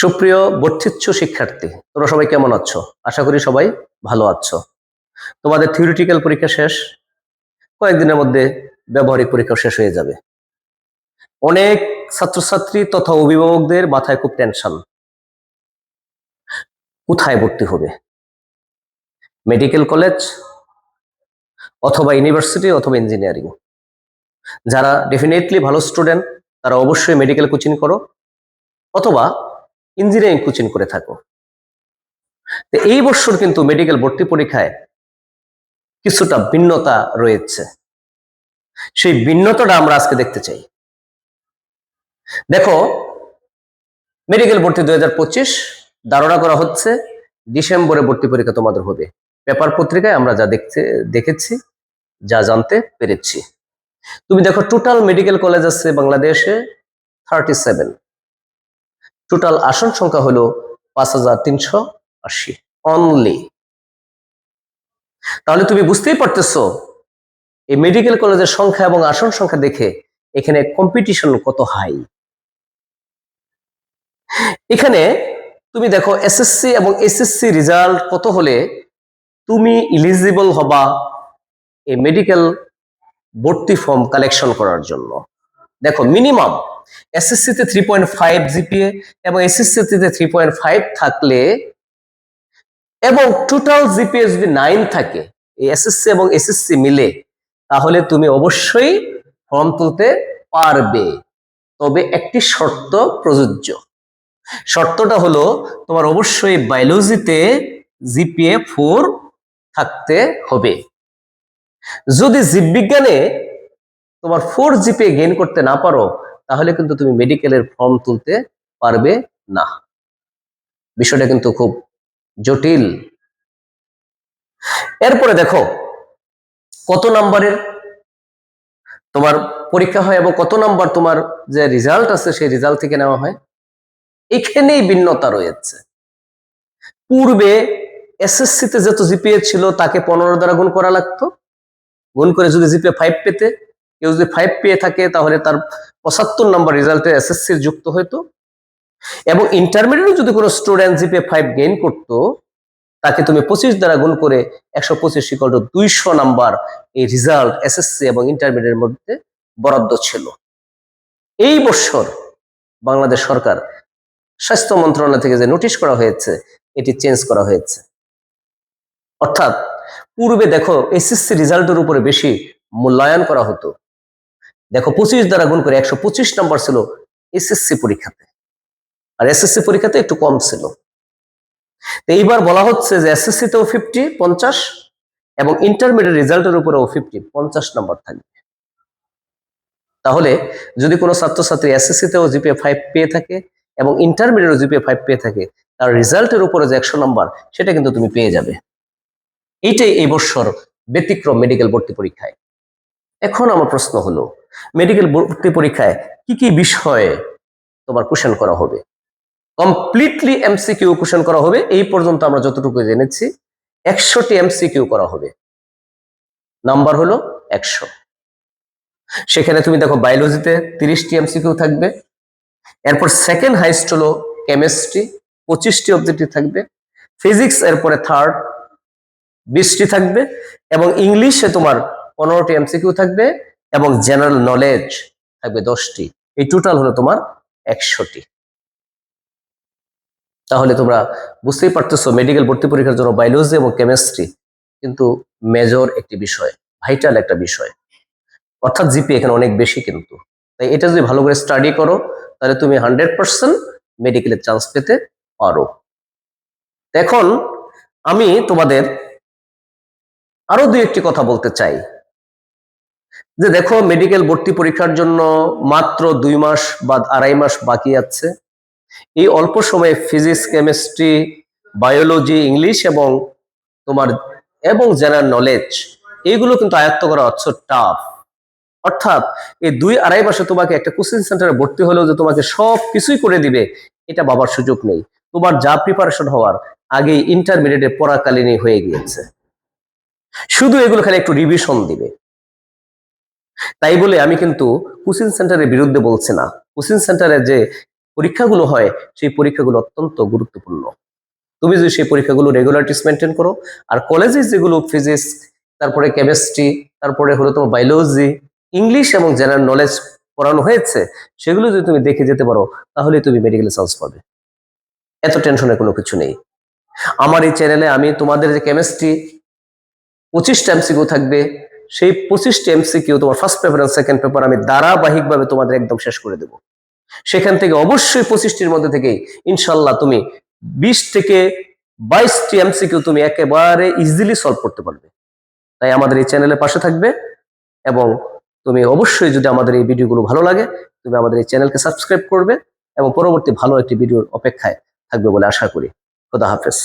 সুপ্রিয় বর্ধিচ্ছু শিক্ষার্থী, তোমরা সবাই কেমন আছো? আশা করি সবাই ভালো আছো। তোমাদের থিওরিটিক্যাল পরীক্ষা শেষ। কয়েকদিনের মধ্যে ব্যবহারিক পরীক্ষা শেষ হয়ে যাবে। অনেক ছাত্রছাত্রী তথা অভিভাবকদের মাথায় খুব টেনশন কোথায় ভর্তি হবে? মেডিকেল কলেজ অথবা ইউনিভার্সিটি অথবা ইঞ্জিনিয়ারিং যারা ডেফিনেটলি ভালো স্টুডেন্ট তারা অবশ্যই মেডিকেল কোচিং করো। অথবা ইঞ্জিনিয়ারিং কোচিং করে থাকো। এই বছর কিন্তু মেডিকেল ভর্তি পরীক্ষায় কিছুটা ভিন্নতা রয়েছে। সেই ভিন্নতাটা আমরা আজকে দেখতে চাই। দেখো, মেডিকেল ভর্তি দুই হাজার পঁচিশ, ধারণা করা হচ্ছে ডিসেম্বরে ভর্তি পরীক্ষা তোমাদের হবে। পেপার পত্রিকায় আমরা যা দেখতে, দেখেছি, যা জানতে পেরেছি। তুমি দেখো টোটাল মেডিকেল কলেজ আছে বাংলাদেশে থার্টি সেভেন টোটাল আসন সংখ্যা হলো পাঁচ হাজার তিনশো আশি। অনলি তাহলে তুমি বুঝতেই পারতেছো, এই মেডিকেল কলেজের সংখ্যা এবং আসন সংখ্যা দেখে এখানে কম্পিটিশন কত হাই এখানে তুমি দেখো এসএসসি এবং এসএসসি রেজাল্ট কত হলে তুমি ইলিজিবল হবা এই মেডিকেল ভর্তি ফর্ম কালেকশন করার জন্য। দেখো মিনিমাম এসএসসি তে থ্রি পয়েন্ট ফাইভ জিপিএ এবং এসএসসি তে থ্রি পয়েন্ট ফাইভ থাকলে এবং টোটাল জিপিএ যদি নাইন থাকে, এই এসএসসি এবং এসএসসি মিলে, তাহলে তুমি অবশ্যই ফর্ম তুলতে পারবে। তবে একটি শর্ত প্রযোজ্য। শর্তটা হলো তোমার অবশ্যই বায়োলজিতে জিপিএ ফোর থাকতে হবে। যদি জীববিজ্ঞানে তোমার ফোর জিপিএ গেইন করতে না পারো, তাহলে কিন্তু তুমি মেডিকেলের ফর্ম তুলতে পারবে না। বিষয়টা কিন্তু খুব জটিল। এরপরে দেখো, কত নাম্বারের তোমার পরীক্ষা হয় এবং কত নাম্বার তোমার যে রেজাল্ট আছে, সেই রেজাল্ট থেকে নেওয়া হয়। এখানেই ভিন্নতা রয়েছে। পূর্বে এসএসসি তে যত জিপিএ ছিল, তাকে পনেরো দ্বারা গুণ করা লাগতো। গুণ করে যদি জিপিএ ফাইভ পেতে কেউ যদি ফাইভ পেয়ে থাকে, তাহলে তার পঁচাত্তর নম্বর রেজাল্টে এসএসসি যুক্ত হতো এবং ইন্টারমিডিয়েট যদি কোনো স্টুডেন্ট জিপিএ ফাইভ গেইন করতো, তাকে তুমি পঁচিশ দ্বারা গুণ করে একশো পঁচিশ ইকল দুইশো নাম্বার এই রেজাল্ট এসএসসি এবং ইন্টারমিডিয়েটের মধ্যে বরাদ্দ ছিল। এই বছর বাংলাদেশ সরকার স্বাস্থ্য মন্ত্রণালয় থেকে যে নোটিশ করা হয়েছে, এটি চেঞ্জ করা হয়েছে। অর্থাৎ, পূর্বে দেখো এসএসসি রেজাল্টের উপরে বেশি মূল্যায়ন করা হতো। দেখো পঁচিশ দ্বারা গুণ করে একশো পঁচিশ নাম্বার ছিল এসএসসি পরীক্ষাতে। আর এসএসসি পরীক্ষাতে একটু কম ছিল। তো এইবার বলা হচ্ছে যে এসএসসি তেও ফিফটি পঞ্চাশ এবং ইন্টারমিডিয়েট রেজাল্টের উপরেও ফিফটি পঞ্চাশ নাম্বার থাকবে। তাহলে যদি কোনো ছাত্রছাত্রী এসএসসি তেও জিপিএ ফাইভ পেয়ে থাকে এবং ইন্টারমিডিয়েট জিপিএ ফাইভ পেয়ে থাকে, তার রেজাল্টের উপরে যে একশো নাম্বার, সেটা কিন্তু তুমি পেয়ে যাবে। এইটাই এই বছর ব্যতিক্রম মেডিকেল ভর্তি পরীক্ষায়। এখন আমার প্রশ্ন হলো মেডিকেল ভর্তি পরীক্ষায় কি কি বিষয়ে তোমার কোশ্চেন করা হবে? কমপ্লিটলি এমসিকিউ কোশ্চেন করা হবে, এই পর্যন্ত আমরা যতটুকু জেনেছি, একশোটি এমসিকিউ করা হবে। নাম্বার হলো একশো। সেখানে তুমি দেখো বায়োলজিতে তিরিশটি এমসিকিউ থাকবে, এরপর সেকেন্ড হাইস্ট হলো কেমিস্ট্রি পঁচিশটি অবজেক্টিভ থাকবে ফিজিক্স এরপরে থার্ড বিশটি থাকবে, এবং ইংলিশে তোমার পনেরোটি এমসিকিউ থাকবে এবং জেনারেল নলেজ থাকবে দশটি। এই টোটাল হলো তোমার একশোটি। তাহলে তোমরা বুঝতেই পারতেছো মেডিকেল ভর্তি পরীক্ষার জন্য বায়োলজি এবং কেমিস্ট্রি কিন্তু মেজর একটি বিষয় ভাইটাল একটা বিষয়। অর্থাৎ জিপি এখানে অনেক বেশি কিন্তু। তাই এটা যদি ভালো করে স্টাডি করো, তাহলে তুমি হান্ড্রেড পার্সেন্ট মেডিকেলের চান্স পেতে পারো। এখন আমি তোমাদের আরও দুই একটি কথা বলতে চাই। যে দেখো মেডিকেল ভর্তি পরীক্ষার জন্য মাত্র দুই মাস বা আড়াই মাস বাকি আছে। এই অল্প সময়ে ফিজিক্স কেমিস্ট্রি বায়োলজি ইংলিশ এবং তোমার, এবং জেনারেল নলেজ এইগুলো কিন্তু আয়ত্ত করা হচ্ছে টাফ অর্থাৎ এই দুই আড়াই মাসে তোমাকে একটা কোচিং সেন্টারে ভর্তি হলেও যে তোমাকে সব কিছুই করে দিবে, এটা বাবার সুযোগ নেই। তোমার যা প্রিপারেশন হওয়ার আগেই ইন্টারমিডিয়েটে পড়াকালীনই হয়ে গিয়েছে। শুধু এগুলো খালি একটু রিভিশন দিবে। তাই বলে আমি কিন্তু কোচিং সেন্টারের বিরুদ্ধে বলছি না। কোচিং সেন্টারে যে পরীক্ষাগুলো হয়, সেই পরীক্ষাগুলো অত্যন্ত গুরুত্বপূর্ণ। তুমি যদি সেই পরীক্ষাগুলো রেগুলারিটিস মেনটেন করো, আর কলেজে যেগুলো ফিজিক্স তারপরে কেমিস্ট্রি তারপরে হলো তোমার বায়োলজি ইংলিশ এবং জেনারেল নলেজ পড়ানো হয়েছে, সেগুলো যদি তুমি দেখে যেতে পারো, তাহলে তুমি মেডিকেলে চান্স পাবে। এত টেনশনের কোনো কিছু নেই। আমার এই চ্যানেলে আমি তোমাদের যে কেমিস্ট্রি পঁচিশটা এমসিকিউ থাকবে সেই পঁচিশটা এমসিকিউ তোমার ফার্স্ট পেপার আর সেকেন্ড পেপার আমি ধারাবাহিকভাবে তোমাদের একদম শেষ করে দেব। সেখান থেকে অবশ্যই পঁচিশটির মধ্যে থেকে ইনশাল্লাহ তুমি বিশ থেকে বাইশটি এমসিকিউ তুমি একেবারে ইজিলি সলভ করতে পারবে। তাই আমাদের এই চ্যানেলের পাশে থাকবে এবং তুমি অবশ্যই যদি আমাদের এই ভিডিওগুলো ভালো লাগে, তুমি আমাদের এই চ্যানেলকে সাবস্ক্রাইব করবে এবং পরবর্তী ভালো একটি ভিডিওর অপেক্ষায় থাকবে বলে আশা করি। খোদা হাফেজ।